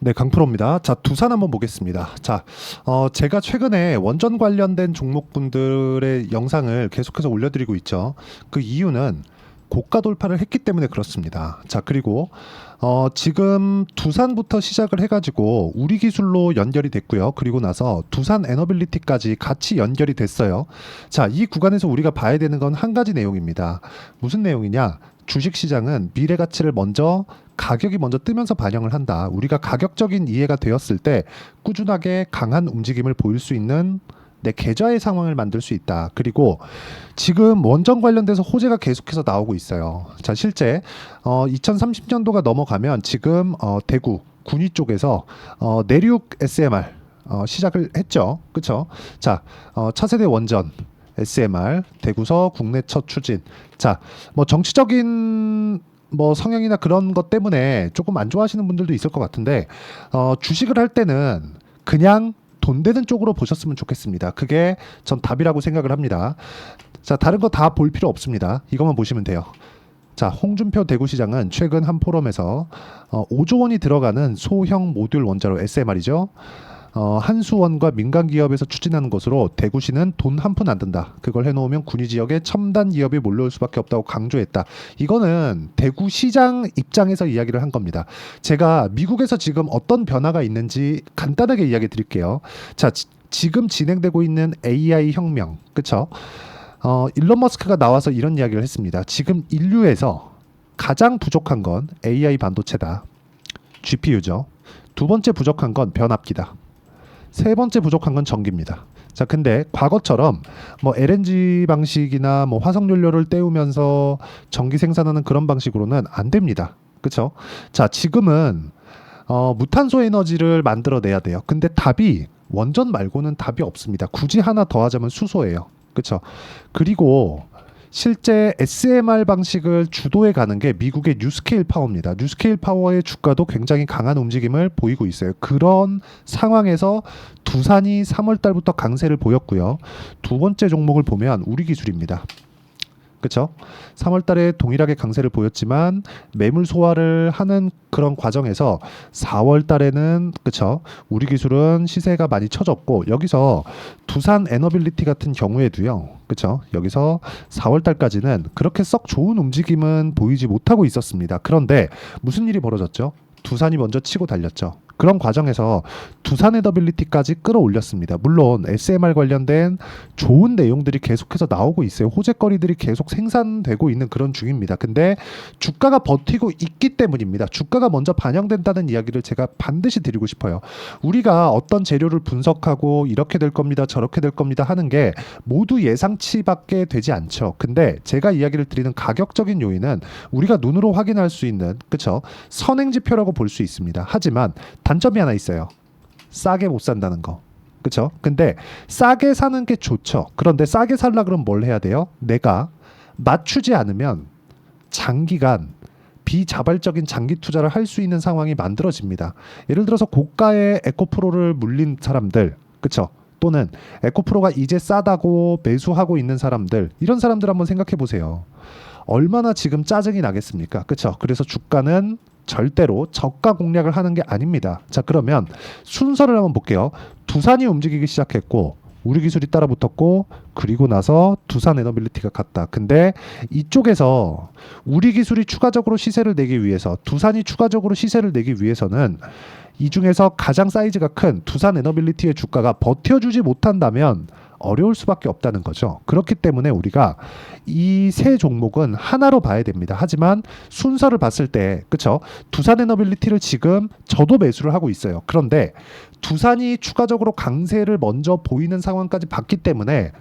네, 강프로입니다. 자, 두산 한번 보겠습니다. 자, 어, 제가 최근에 원전 관련된 종목분들의 영상을 계속해서 올려드리고 있죠. 그 이유는 고가 돌파를 했기 때문에 그렇습니다. 자, 그리고 어, 지금 두산부터 시작을 해가지고 우리 기술로 연결이 됐고요. 그리고 나서 두산 에너빌리티까지 같이 연결이 됐어요. 자, 이 구간에서 우리가 봐야 되는 건 한 가지 내용입니다. 무슨 내용이냐? 주식 시장은 미래 가치를 먼저 가격이 먼저 뜨면서 반영을 한다. 우리가 가격적인 이해가 되었을 때 꾸준하게 강한 움직임을 보일 수 있는 내 계좌의 상황을 만들 수 있다. 그리고 지금 원전 관련돼서 호재가 계속해서 나오고 있어요. 자, 실제 어, 2030년도가 넘어가면 지금 어, 대구 군위 쪽에서 어, 내륙 SMR 어, 시작을 했죠. 그렇죠? 자, 어, 차세대 원전 SMR 대구서 국내 첫 추진. 자, 뭐 정치적인 뭐 성향이나 그런 것 때문에 조금 안 좋아하시는 분들도 있을 것 같은데 어, 주식을 할 때는 그냥 돈 되는 쪽으로 보셨으면 좋겠습니다. 그게 전 답이라고 생각을 합니다. 자, 다른 거 다 볼 필요 없습니다. 이것만 보시면 돼요. 자, 홍준표 대구시장은 최근 한 포럼에서 어, 5조 원이 들어가는 소형 모듈 원자로 SMR이죠. 어, 한수원과 민간 기업에서 추진하는 것으로 대구시는 돈 한 푼 안 든다. 그걸 해놓으면 군위 지역에 첨단 기업이 몰려올 수밖에 없다고 강조했다. 이거는 대구시장 입장에서 이야기를 한 겁니다. 제가 미국에서 지금 어떤 변화가 있는지 간단하게 이야기 드릴게요. 자, 지, 지금 진행되고 있는 AI 혁명, 그쵸? 어, 일론 머스크가 나와서 이런 이야기를 했습니다. 지금 인류에서 가장 부족한 건 AI 반도체다. GPU죠. 두 번째 부족한 건 변압기다. 세 번째 부족한 건 전기입니다. 자, 근데 과거처럼 뭐 LNG 방식이나 뭐 화석 연료를 떼우면서 전기 생산하는 그런 방식으로는 안 됩니다. 그렇죠? 자, 지금은 어, 무탄소 에너지를 만들어내야 돼요. 근데 답이 원전 말고는 답이 없습니다. 굳이 하나 더 하자면 수소예요. 그렇죠? 그리고 실제 SMR 방식을 주도해 가는 게 미국의 뉴스케일 파워입니다. 뉴스케일 파워의 주가도 굉장히 강한 움직임을 보이고 있어요. 그런 상황에서 두산이 3월 달부터 강세를 보였고요. 두 번째 종목을 보면 우리 기술입니다. 그렇죠? 3월 달에 동일하게 강세를 보였지만 매물 소화를 하는 그런 과정에서 4월 달에는 그렇죠? 우리 기술은 시세가 많이 쳐졌고 여기서 두산 에너빌리티 같은 경우에도요. 그렇죠? 여기서 4월 달까지는 그렇게 썩 좋은 움직임은 보이지 못하고 있었습니다. 그런데 무슨 일이 벌어졌죠? 두산이 먼저 치고 달렸죠. 그런 과정에서 두산 에더빌리티까지 끌어올렸습니다. 물론 SMR 관련된 좋은 내용들이 계속해서 나오고 있어요. 호재거리들이 계속 생산되고 있는 그런 중입니다. 근데 주가가 버티고 있기 때문입니다. 주가가 먼저 반영된다는 이야기를 제가 반드시 드리고 싶어요. 우리가 어떤 재료를 분석하고 이렇게 될 겁니다. 저렇게 될 겁니다 하는 게 모두 예상치밖에 되지 않죠. 근데 제가 이야기를 드리는 가격적인 요인은 우리가 눈으로 확인할 수 있는 그쵸 선행 지표라고 볼 수 있습니다. 하지만 단점이 하나 있어요. 싸게 못 산다는 거. 그쵸? 근데 싸게 사는 게 좋죠. 그런데 싸게 살라 그러면 뭘 해야 돼요? 내가 맞추지 않으면 장기간 비자발적인 장기 투자를 할 수 있는 상황이 만들어집니다. 예를 들어서 고가의 에코프로를 물린 사람들, 그쵸? 또는 에코프로가 이제 싸다고 매수하고 있는 사람들, 이런 사람들 한번 생각해 보세요. 얼마나 지금 짜증이 나겠습니까? 그쵸? 그래서 주가는 절대로 저가 공략을 하는 게 아닙니다. 자, 그러면 순서를 한번 볼게요. 두산이 움직이기 시작했고, 우리 기술이 따라 붙었고, 그리고 나서 두산 에너빌리티가 갔다. 근데 이쪽에서 우리 기술이 추가적으로 시세를 내기 위해서, 두산이 추가적으로 시세를 내기 위해서는 이 중에서 가장 사이즈가 큰 두산 에너빌리티의 주가가 버텨주지 못한다면 어려울 수밖에 없다는 거죠. 그렇기 때문에 우리가 이 세 종목은 하나로 봐야 됩니다. 하지만 순서를 봤을 때, 그쵸? 두산 에너빌리티를 지금 저도 매수를 하고 있어요. 그런데 두산이 추가적으로 강세를 먼저 보이는 상황까지 봤기 때문에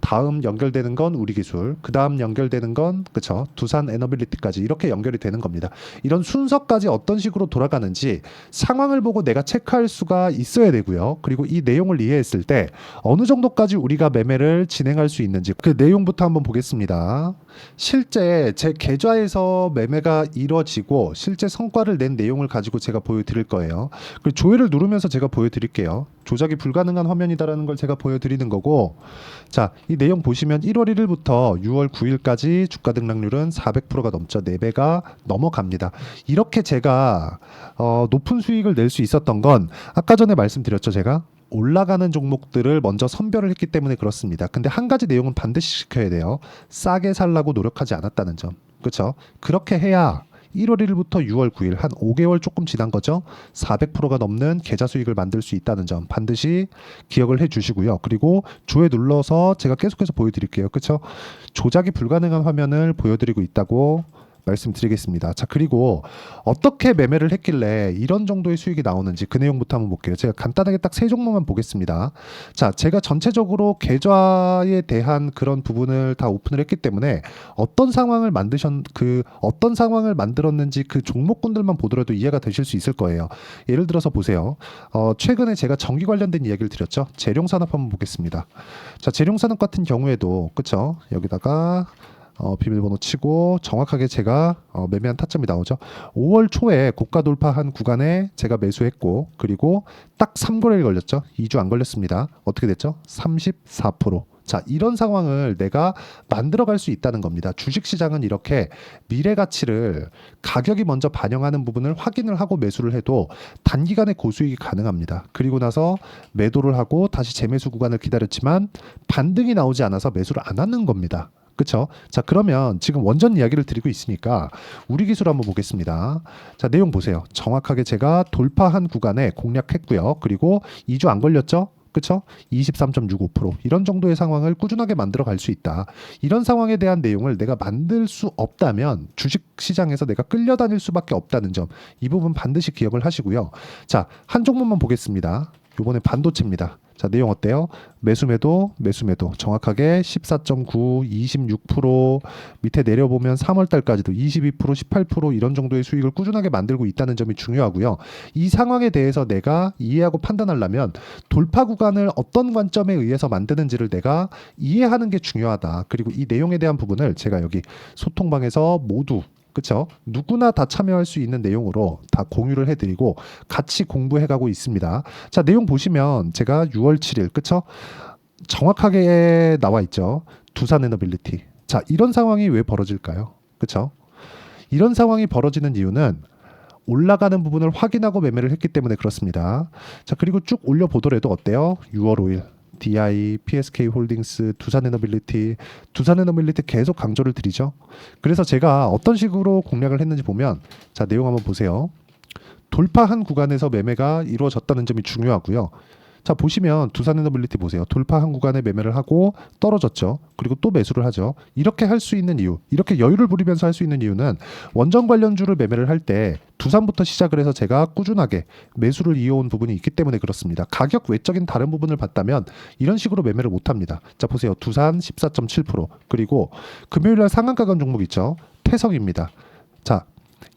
다음 연결되는 건 우리 기술, 그 다음 연결되는 건 그쵸 두산 에너빌리티까지 이렇게 연결이 되는 겁니다. 이런 순서까지 어떤 식으로 돌아가는지 상황을 보고 내가 체크할 수가 있어야 되고요. 그리고 이 내용을 이해했을 때 어느 정도까지 우리가 매매를 진행할 수 있는지 그 내용부터 한번 보겠습니다. 실제 제 계좌에서 매매가 이뤄지고 실제 성과를 낸 내용을 가지고 제가 보여드릴 거예요. 그 조회를 누르면서 제가 보여드릴게요. 조작이 불가능한 화면이다라는 걸 제가 보여드리는 거고, 자 이 내용 보시면 1월 1일부터 6월 9일까지 주가 등락률은 400%가 넘죠. 4배가 넘어갑니다. 이렇게 제가 어, 높은 수익을 낼 수 있었던 건 아까 전에 말씀드렸죠. 제가 올라가는 종목들을 먼저 선별을 했기 때문에 그렇습니다. 근데 한 가지 내용은 반드시 지켜야 돼요. 싸게 살라고 노력하지 않았다는 점. 그렇죠? 그렇게 해야 1월 1일부터 6월 9일 한 5개월 조금 지난 거죠. 400%가 넘는 계좌 수익을 만들 수 있다는 점 반드시 기억을 해 주시고요. 그리고 조에 눌러서 제가 계속해서 보여드릴게요. 그렇죠? 조작이 불가능한 화면을 보여드리고 있다고 말씀드리겠습니다. 자 그리고 어떻게 매매를 했길래 이런 정도의 수익이 나오는지 그 내용부터 한번 볼게요. 제가 간단하게 딱 세 종목만 보겠습니다. 자 제가 전체적으로 계좌에 대한 그런 부분을 다 오픈을 했기 때문에 어떤 상황을 만드셨 그 어떤 상황을 만들었는지 그 종목군들만 보더라도 이해가 되실 수 있을 거예요. 예를 들어서 보세요. 어, 최근에 제가 전기 관련된 이야기를 드렸죠. 재룡산업 한번 보겠습니다. 자 재룡산업 같은 경우에도 그쵸 여기다가 어, 비밀번호 치고 정확하게 제가 어, 매매한 타점이 나오죠. 5월 초에 고가 돌파한 구간에 제가 매수했고 그리고 딱 3거래일 걸렸죠. 2주 안 걸렸습니다. 어떻게 됐죠? 34%. 자, 이런 상황을 내가 만들어 갈 수 있다는 겁니다. 주식 시장은 이렇게 미래 가치를 가격이 먼저 반영하는 부분을 확인을 하고 매수를 해도 단기간에 고수익이 가능합니다. 그리고 나서 매도를 하고 다시 재매수 구간을 기다렸지만 반등이 나오지 않아서 매수를 안 하는 겁니다. 그렇죠? 자 그러면 지금 원전 이야기를 드리고 있으니까 우리 기술 한번 보겠습니다. 자 내용 보세요. 정확하게 제가 돌파한 구간에 공략했고요. 그리고 2주 안 걸렸죠? 그렇죠? 23.65% 이런 정도의 상황을 꾸준하게 만들어 갈 수 있다. 이런 상황에 대한 내용을 내가 만들 수 없다면 주식 시장에서 내가 끌려다닐 수밖에 없다는 점 이 부분 반드시 기억을 하시고요. 자, 한 종목만 보겠습니다. 요번에 반도체입니다. 자, 내용 어때요? 매수매도, 매수매도. 정확하게 14.9, 26% 밑에 내려보면 3월 달까지도 22%, 18% 이런 정도의 수익을 꾸준하게 만들고 있다는 점이 중요하고요. 이 상황에 대해서 내가 이해하고 판단하려면 돌파 구간을 어떤 관점에 의해서 만드는지를 내가 이해하는 게 중요하다. 그리고 이 내용에 대한 부분을 제가 여기 소통방에서 모두 그렇죠? 누구나 다 참여할 수 있는 내용으로 다 공유를 해드리고 같이 공부해가고 있습니다. 자 내용 보시면 제가 6월 7일 그렇죠? 정확하게 나와 있죠. 두산 에너빌리티. 자 이런 상황이 왜 벌어질까요? 그렇죠? 이런 상황이 벌어지는 이유는 올라가는 부분을 확인하고 매매를 했기 때문에 그렇습니다. 자 그리고 쭉 올려 보더라도 어때요? 6월 5일 DI, PSK 홀딩스, 두산에너빌리티, 두산에너빌리티 계속 강조를 드리죠. 그래서 제가 어떤 식으로 공략을 했는지 보면 자 내용 한번 보세요. 돌파한 구간에서 매매가 이루어졌다는 점이 중요하고요. 자 보시면 두산에너빌리티 보세요. 돌파한 구간에 매매를 하고 떨어졌죠. 그리고 또 매수를 하죠. 이렇게 할 수 있는 이유, 이렇게 여유를 부리면서 할 수 있는 이유는 원전 관련주를 매매를 할 때 두산부터 시작을 해서 제가 꾸준하게 매수를 이어온 부분이 있기 때문에 그렇습니다. 가격 외적인 다른 부분을 봤다면 이런 식으로 매매를 못 합니다. 자 보세요. 두산 14.7% 그리고 금요일 날 상한가 간 종목 있죠. 태성입니다. 자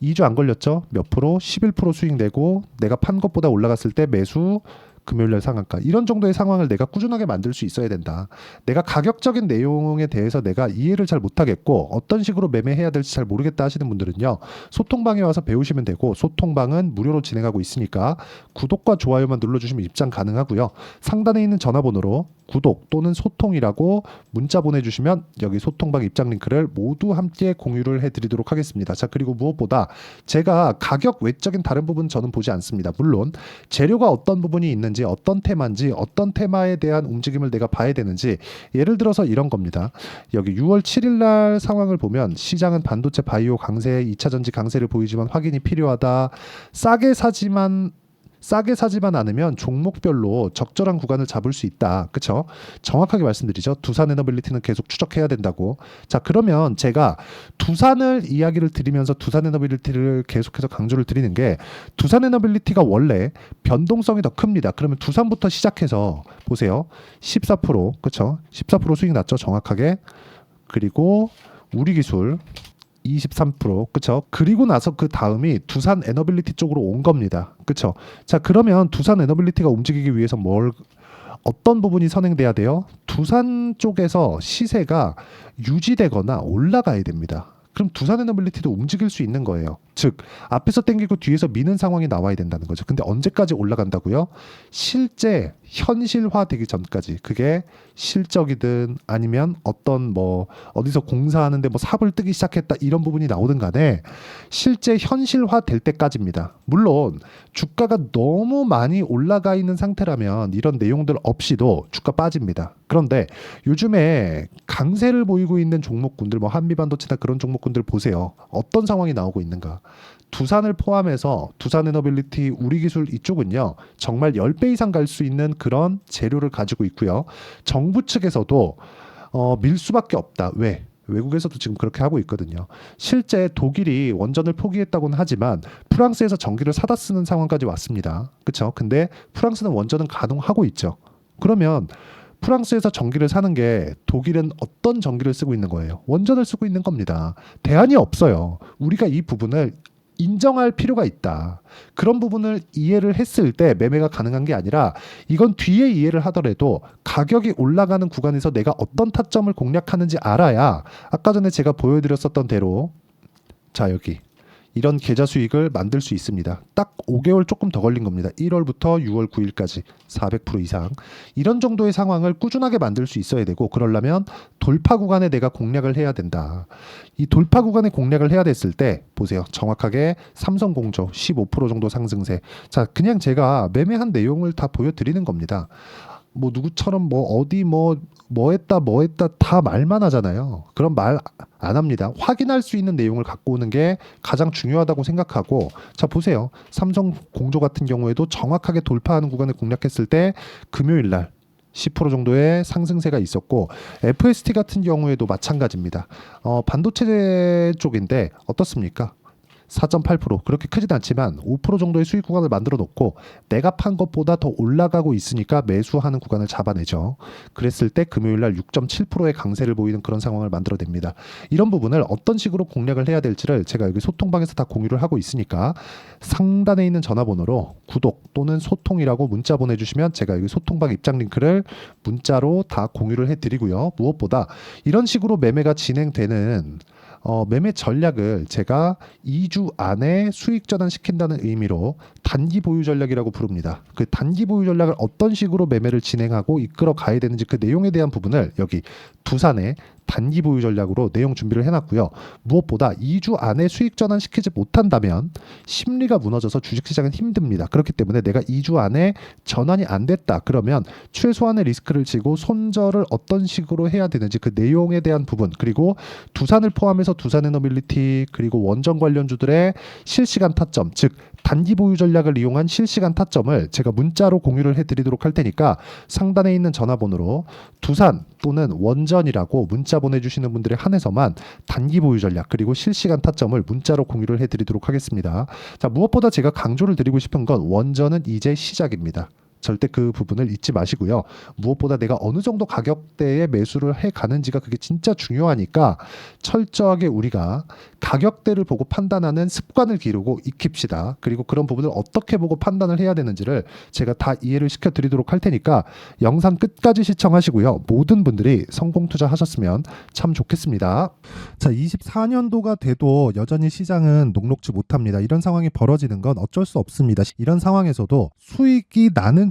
2주 안 걸렸죠? 몇 프로? 11% 수익 내고 내가 판 것보다 올라갔을 때 매수 금요일 날 상한가 이런 정도의 상황을 내가 꾸준하게 만들 수 있어야 된다. 내가 가격적인 내용에 대해서 내가 이해를 잘 못하겠고 어떤 식으로 매매해야 될지 잘 모르겠다 하시는 분들은요 소통방에 와서 배우시면 되고 소통방은 무료로 진행하고 있으니까 구독과 좋아요만 눌러주시면 입장 가능하고요 상단에 있는 전화번호로 구독 또는 소통이라고 문자 보내주시면 여기 소통방 입장 링크를 모두 함께 공유를 해드리도록 하겠습니다. 자 그리고 무엇보다 제가 가격 외적인 다른 부분 저는 보지 않습니다. 물론 재료가 어떤 부분이 있는 지 어떤 테마인지 어떤 테마에 대한 움직임을 내가 봐야 되는지 예를 들어서 이런 겁니다. 여기 6월 7일 날 상황을 보면 시장은 반도체 바이오 강세, 2차 전지 강세를 보이지만 확인이 필요하다. 싸게 사지만 싸게 사지만 않으면 종목별로 적절한 구간을 잡을 수 있다. 그렇죠? 정확하게 말씀드리죠. 두산 에너빌리티는 계속 추적해야 된다고. 자, 그러면 제가 두산을 이야기를 드리면서 두산 에너빌리티를 계속해서 강조를 드리는 게 두산 에너빌리티가 원래 변동성이 더 큽니다. 그러면 두산부터 시작해서 보세요. 14% 그렇죠? 14% 수익 났죠. 정확하게. 그리고 우리 기술 23% 그쵸 그리고 나서 그 다음이 두산 에너빌리티 쪽으로 온 겁니다 그쵸 자 그러면 두산 에너빌리티가 움직이기 위해서 뭘 어떤 부분이 선행돼야 돼요 두산 쪽에서 시세가 유지되거나 올라가야 됩니다 그럼 두산 에너빌리티도 움직일 수 있는 거예요. 즉 앞에서 땡기고 뒤에서 미는 상황이 나와야 된다는 거죠. 근데 언제까지 올라간다고요? 실제 현실화되기 전까지 그게 실적이든 아니면 어떤 뭐 어디서 공사하는데 뭐 삽을 뜨기 시작했다 이런 부분이 나오든 간에 실제 현실화 될 때까지입니다. 물론 주가가 너무 많이 올라가 있는 상태라면 이런 내용들 없이도 주가 빠집니다. 그런데 요즘에 강세를 보이고 있는 종목군들 뭐 한미반도체나 그런 종목군들 보세요. 어떤 상황이 나오고 있는가? 두산을 포함해서 두산 에너빌리티 우리 기술 이쪽은요. 정말 10배 이상 갈 수 있는 그런 재료를 가지고 있고요. 정부 측에서도 어, 밀 수밖에 없다. 왜? 외국에서도 지금 그렇게 하고 있거든요. 실제 독일이 원전을 포기했다고는 하지만 프랑스에서 전기를 사다 쓰는 상황까지 왔습니다. 그렇죠? 근데 프랑스는 원전은 가동하고 있죠. 그러면 프랑스에서 전기를 사는 게 독일은 어떤 전기를 쓰고 있는 거예요? 원전을 쓰고 있는 겁니다. 대안이 없어요. 우리가 이 부분을 인정할 필요가 있다. 그런 부분을 이해를 했을 때 매매가 가능한 게 아니라 이건 뒤에 이해를 하더라도 가격이 올라가는 구간에서 내가 어떤 타점을 공략하는지 알아야 아까 전에 제가 보여드렸었던 대로 자 여기 이런 계좌 수익을 만들 수 있습니다. 딱 5개월 조금 더 걸린 겁니다. 1월부터 6월 9일까지 400% 이상. 이런 정도의 상황을 꾸준하게 만들 수 있어야 되고 그러려면 돌파 구간에 내가 공략을 해야 된다. 이 돌파 구간에 공략을 해야 됐을 때 보세요. 정확하게 삼성공조 15% 정도 상승세. 자, 그냥 제가 매매한 내용을 다 보여드리는 겁니다. 뭐 누구처럼 뭐 어디 뭐 뭐 했다 뭐 했다 다 말만 하잖아요. 그런 말 안 합니다. 확인할 수 있는 내용을 갖고 오는 게 가장 중요하다고 생각하고 자 보세요. 삼성 공조 같은 경우에도 정확하게 돌파하는 구간을 공략했을 때 금요일 날 10% 정도의 상승세가 있었고 FST 같은 경우에도 마찬가지입니다. 어, 반도체 쪽인데 어떻습니까? 4.8% 그렇게 크진 않지만 5% 정도의 수익 구간을 만들어 놓고 내가 판 것보다 더 올라가고 있으니까 매수하는 구간을 잡아내죠. 그랬을 때 금요일 날 6.7%의 강세를 보이는 그런 상황을 만들어냅니다. 이런 부분을 어떤 식으로 공략을 해야 될지를 제가 여기 소통방에서 다 공유를 하고 있으니까 상단에 있는 전화번호로 구독 또는 소통이라고 문자 보내주시면 제가 여기 소통방 입장 링크를 문자로 다 공유를 해드리고요. 무엇보다 이런 식으로 매매가 진행되는 어, 매매 전략을 제가 2주 안에 수익 전환시킨다는 의미로 단기 보유 전략이라고 부릅니다. 그 단기 보유 전략을 어떤 식으로 매매를 진행하고 이끌어 가야 되는지 그 내용에 대한 부분을 여기 두산에 단기 보유 전략으로 내용 준비를 해놨고요. 무엇보다 2주 안에 수익 전환시키지 못한다면 심리가 무너져서 주식시장은 힘듭니다. 그렇기 때문에 내가 2주 안에 전환이 안 됐다. 그러면 최소한의 리스크를 지고 손절을 어떤 식으로 해야 되는지 그 내용에 대한 부분 그리고 두산을 포함해서 두산에너빌리티 그리고 원전 관련주들의 실시간 타점 즉 단기 보유 전략을 이용한 실시간 타점을 제가 문자로 공유를 해드리도록 할 테니까 상단에 있는 전화번호로 두산 또는 원전이라고 문자 보내주시는 분들에 한해서만 단기 보유 전략 그리고 실시간 타점을 문자로 공유를 해드리도록 하겠습니다. 자 무엇보다 제가 강조를 드리고 싶은 건 원전은 이제 시작입니다. 절대 그 부분을 잊지 마시고요. 무엇보다 내가 어느 정도 가격대에 매수를 해 가는지가 그게 진짜 중요하니까 철저하게 우리가 가격대를 보고 판단하는 습관을 기르고 익힙시다. 그리고 그런 부분을 어떻게 보고 판단을 해야 되는지를 제가 다 이해를 시켜 드리도록 할 테니까 영상 끝까지 시청하시고요. 모든 분들이 성공 투자하셨으면 참 좋겠습니다. 자, 24년도가 돼도 여전히 시장은 녹록지 못합니다. 이런 상황이 벌어지는 건 어쩔 수 없습니다. 이런 상황에서도 수익이 나는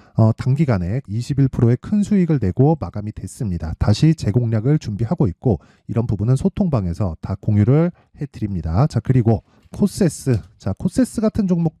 어, 단기간에 21%의 큰 수익을 내고 마감이 됐습니다. 다시 재공략을 준비하고 있고 이런 부분은 소통방에서 다 공유를 해드립니다. 자 그리고 코세스 자 코세스 같은 종목